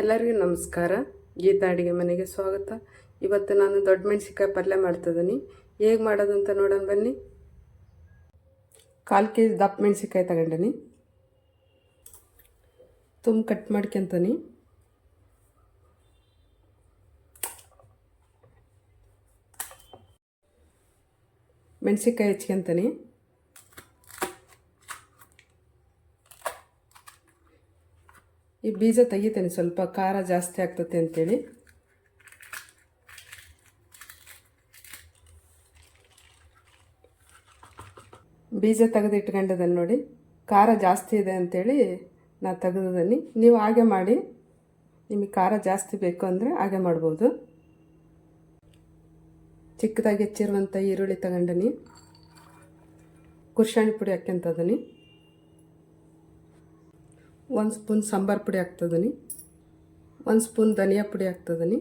ಎಲ್ಲರಿಗೂ ನಮಸ್ಕಾರ. ಗೀತಾ ಅಡುಗೆ ಮನೆಗೆ ಸ್ವಾಗತ. ಇವತ್ತು ನಾನು ದೊಡ್ಡ ಮೆಣಸಿಕಾಯಿ ಪಲ್ಯ ಮಾಡ್ತಿದ್ದೀನಿ. ಹೇಗೆ ಮಾಡೋದು ಅಂತ ನೋಡೋಣ ಬನ್ನಿ. ಕಾಲು ಕೆ ಜಿ ದಪ್ಪ ಮೆಣಸಿಕಾಯಿ ತಗೊಂಡಿನಿ. ತುಂಬ ಕಟ್ ಮಾಡ್ಕೊಂತೀನಿ. ಮೆಣಸಿಕಾಯಿ ಹೆಚ್ಕೊಂತೀನಿ. ಈ ಬೀಜ ತೆಗಿತೇನೆ, ಸ್ವಲ್ಪ ಖಾರ ಜಾಸ್ತಿ ಆಗ್ತತೆ ಅಂತೇಳಿ. ಬೀಜ ತೆಗೆದು ಇಟ್ಕೊಂಡಿದ್ದೇನೆ ನೋಡಿ. ಖಾರ ಜಾಸ್ತಿ ಇದೆ ಅಂಥೇಳಿ ನಾ ತೆಗೆದಿದ್ದೀನಿ. ನೀವು ಹಾಗೆ ಮಾಡಿ. ನಿಮಗೆ ಖಾರ ಜಾಸ್ತಿ ಬೇಕು ಅಂದರೆ ಹಾಗೆ ಮಾಡ್ಬೋದು. ಚಿಕ್ಕದಾಗಿ ಹೆಚ್ಚಿರುವಂಥ ಈರುಳ್ಳಿ ತಗೊಂಡನಿ. ಕುರ್ಷಾಣಿ ಪುಡಿ ಹಾಕ್ಯಂತದನಿ. ಒಂದು ಸ್ಪೂನ್ ಸಾಂಬಾರು ಪುಡಿ ಹಾಕ್ತದೀನಿ. ಒಂದು ಸ್ಪೂನ್ ಧನಿಯಾ ಪುಡಿ ಹಾಕ್ತದೀನಿ.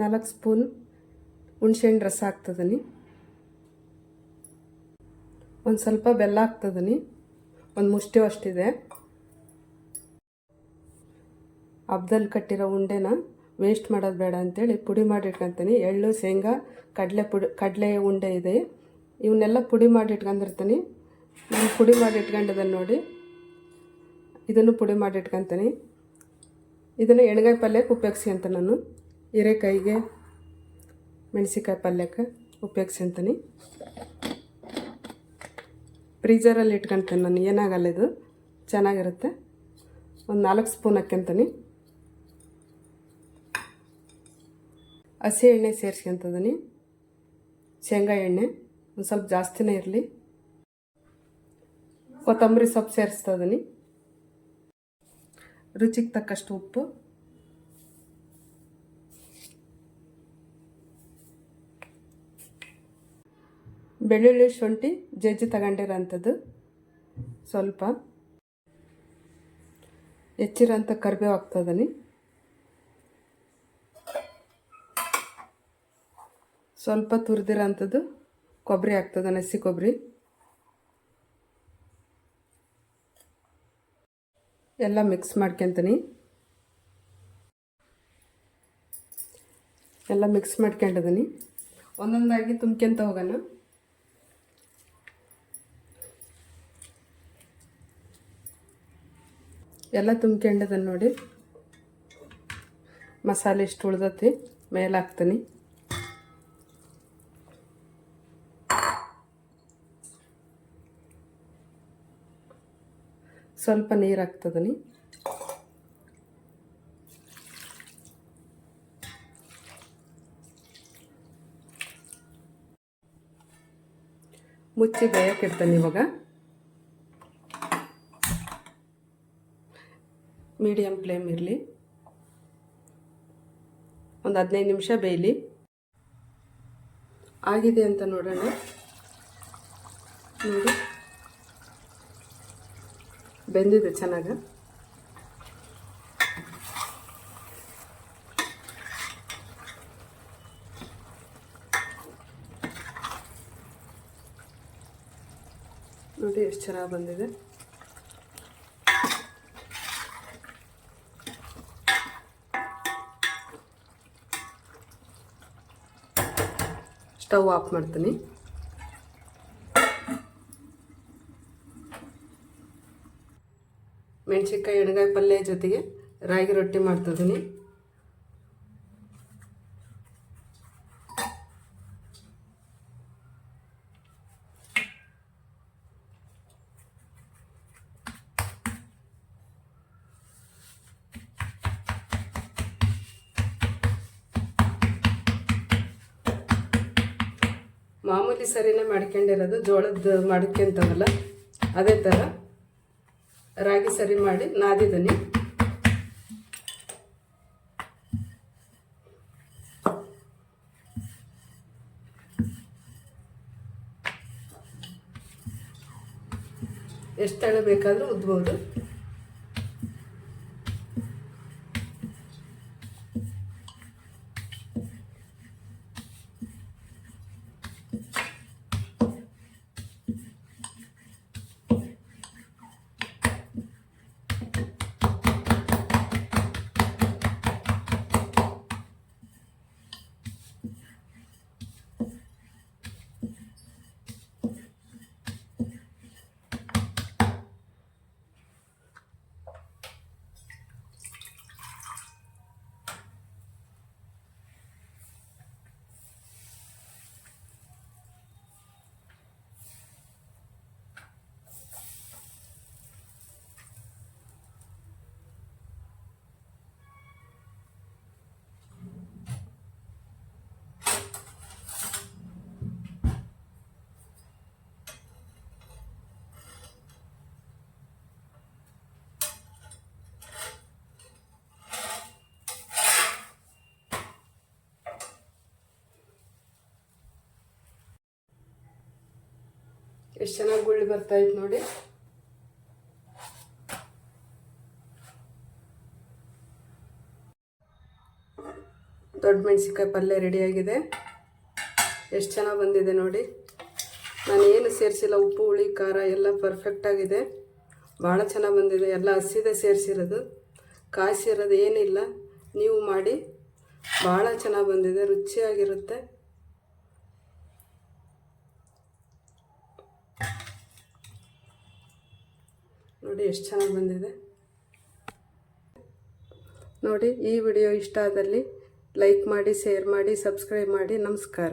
ನಾಲ್ಕು ಸ್ಪೂನ್ ಹುಣ್ಸೆಹಣ್ಣು ರಸ ಹಾಕ್ತದೀನಿ. ಒಂದು ಸ್ವಲ್ಪ ಬೆಲ್ಲ ಹಾಕ್ತದೀನಿ. ಒಂದು ಮುಷ್ಟಿ ಅಷ್ಟಿದೆ. ಹಬ್ದಲ್ಲಿ ಕಟ್ಟಿರೋ ಉಂಡೆನ ವೇಸ್ಟ್ ಮಾಡೋದು ಬೇಡ ಅಂತೇಳಿ ಪುಡಿ ಮಾಡಿಟ್ಕೊತೀನಿ. ಎಳ್ಳು, ಶೇಂಗಾ, ಕಡಲೆ ಪುಡಿ, ಕಡಲೆ ಉಂಡೆ ಇದೆ. ಇವನ್ನೆಲ್ಲ ಪುಡಿ ಮಾಡಿ ಇಟ್ಕೊಂಡಿರ್ತೀನಿ ನಾನು ಪುಡಿ ಮಾಡಿ ಇಟ್ಕೊಂಡಿದ್ದೇನೆ ನೋಡಿ. ಇದನ್ನು ಪುಡಿ ಮಾಡಿ ಇಟ್ಕೊತೀನಿ ಇದನ್ನು ಎಣ್ಗಾಯಿ ಪಲ್ಯಕ್ಕೆ ಉಪಯೋಗಿಸ್ಕೊಂತ ನಾನು. ಹೀರೆಕಾಯಿಗೆ ಮೆಣಸಿಕಾಯಿ ಪಲ್ಯಕ್ಕೆ ಉಪಯೋಗಿಸ್ಕೊಂತೀನಿ ಫ್ರೀಜರಲ್ಲಿ ಇಟ್ಕೊತೀನಿ ನಾನು, ಏನಾಗಲ್ಲ ಇದು. ಚೆನ್ನಾಗಿರುತ್ತೆ. ಒಂದು ನಾಲ್ಕು ಸ್ಪೂನ್ ಹಾಕ್ಯಂತೀನಿ ಹಸಿ ಎಣ್ಣೆ ಸೇರಿಸ್ಕೊಂತದೀನಿ ಶೇಂಗಾ ಎಣ್ಣೆ, ಒಂದು ಸ್ವಲ್ಪ ಜಾಸ್ತಿನೇ ಇರಲಿ. ಕೊತ್ತಂಬರಿ ಸೊಪ್ಪು ಸೇರಿಸ್ತದೀನಿ ರುಚಿಗೆ ತಕ್ಕಷ್ಟು ಉಪ್ಪು. ಬೆಳ್ಳುಳ್ಳಿ ಶುಂಠಿ ಜಜ್ಜಿ ತಗೊಂಡಿರೋಂಥದ್ದು. ಸ್ವಲ್ಪ. ಹೆಚ್ಚಿರೋಂಥ ಕರಿಬೇವು ಹಾಕ್ತದನಿ ಸ್ವಲ್ಪ ತುರಿದಿರೋಂಥದ್ದು ಕೊಬ್ಬರಿ ಆಗ್ತದೆ ಹಸಿ ಕೊಬ್ಬರಿ. ಎಲ್ಲ ಮಿಕ್ಸ್ ಮಾಡ್ಕೊತೀನಿ. ಎಲ್ಲ ಮಿಕ್ಸ್ ಮಾಡ್ಕೊಂಡಿದ್ದೀನಿ. ಒಂದೊಂದಾಗಿ ತುಂಬ್ಕೊಂತ ಹೋಗೋಣ. ಎಲ್ಲ ತುಂಬ್ಕೊಂಡಿದ್ದಾನೆ ನೋಡಿ. ಮಸಾಲೆ ಇಷ್ಟು ಉಳ್ದತಿ ಮೇಲೆ ಹಾಕ್ತೀನಿ ಸ್ವಲ್ಪ ನೀರು ಹಾಕ್ತದನಿ ಮುಚ್ಚಿ ಬೇಯಕ್ಕೆ ಇಡ್ತಾನೆ ಇವಾಗ. ಮೀಡಿಯಮ್ ಫ್ಲೇಮ್ ಇರಲಿ. ಒಂದು ಹದಿನೈದು ನಿಮಿಷ ಬೇಯಲಿ. ಆಗಿದೆ ಅಂತ ನೋಡೋಣ. ನೋಡಿ. ಬೆಂದಿದೆ ಚೆನ್ನಾಗ. ನೋಡಿ ಎಷ್ಟು ಚೆನ್ನಾಗಿ ಬಂದಿದೆ. ಸ್ಟವ್ ಆಫ್ ಮಾಡ್ತೀನಿ. ಮೆಣಸಿನ್ಕಾಯಿ ಎಣ್ಗಾಯಿ ಪಲ್ಯ ಜೊತೆಗೆ ರಾಗಿ ರೊಟ್ಟಿ ಮಾಡ್ತಿದ್ದೀನಿ. ಮಾಮೂಲಿ ಸರಿನೇ ಮಾಡ್ಕೊಂಡಿರೋದು ಜೋಳದ ಮಾಡ್ಕೊಂತವಲ್ಲ ಅದೇ ಥರ ರಾಗಿ ಸರಿ ಮಾಡಿ ನಾದಿದ್ದೀನಿ. ಎಷ್ಟು ತಳ ಬೇಕಾದರೂ ಉದ್ಬೋದು. ಎಷ್ಟು ಚೆನ್ನಾಗಿ ಗುಳ್ಳಿ ಬರ್ತಾ ಇತ್ತು ನೋಡಿ. ದೊಡ್ಡ ಮೆಣಸಿನ್ಕಾಯಿ ಪಲ್ಯ ರೆಡಿಯಾಗಿದೆ ಎಷ್ಟು ಚೆನ್ನಾಗಿ ಬಂದಿದೆ ನೋಡಿ. ನಾನು ಏನು ಸೇರಿಸಿಲ್ಲ, ಉಪ್ಪು, ಹುಳಿ, ಖಾರ ಎಲ್ಲ ಪರ್ಫೆಕ್ಟಾಗಿದೆ ಭಾಳ ಚೆನ್ನಾಗಿ ಬಂದಿದೆ, ಎಲ್ಲ ಹಸಿದೆ ಸೇರಿಸಿರೋದು. ಕಾಯಿಸಿರೋದು ಏನಿಲ್ಲ. ನೀವು ಮಾಡಿ. ಭಾಳ ಚೆನ್ನಾಗಿ ಬಂದಿದೆ, ರುಚಿಯಾಗಿರುತ್ತೆ. ನೋಡಿ ಎಷ್ಟು ಚೆನ್ನಾಗಿ ಬಂದಿದೆ. ನೋಡಿ ಈ ವಿಡಿಯೋ ಇಷ್ಟ ಆದಲ್ಲಿ ಲೈಕ್ ಮಾಡಿ, ಶೇರ್ ಮಾಡಿ, ಸಬ್ಸ್ಕ್ರೈಬ್ ಮಾಡಿ. ನಮಸ್ಕಾರ.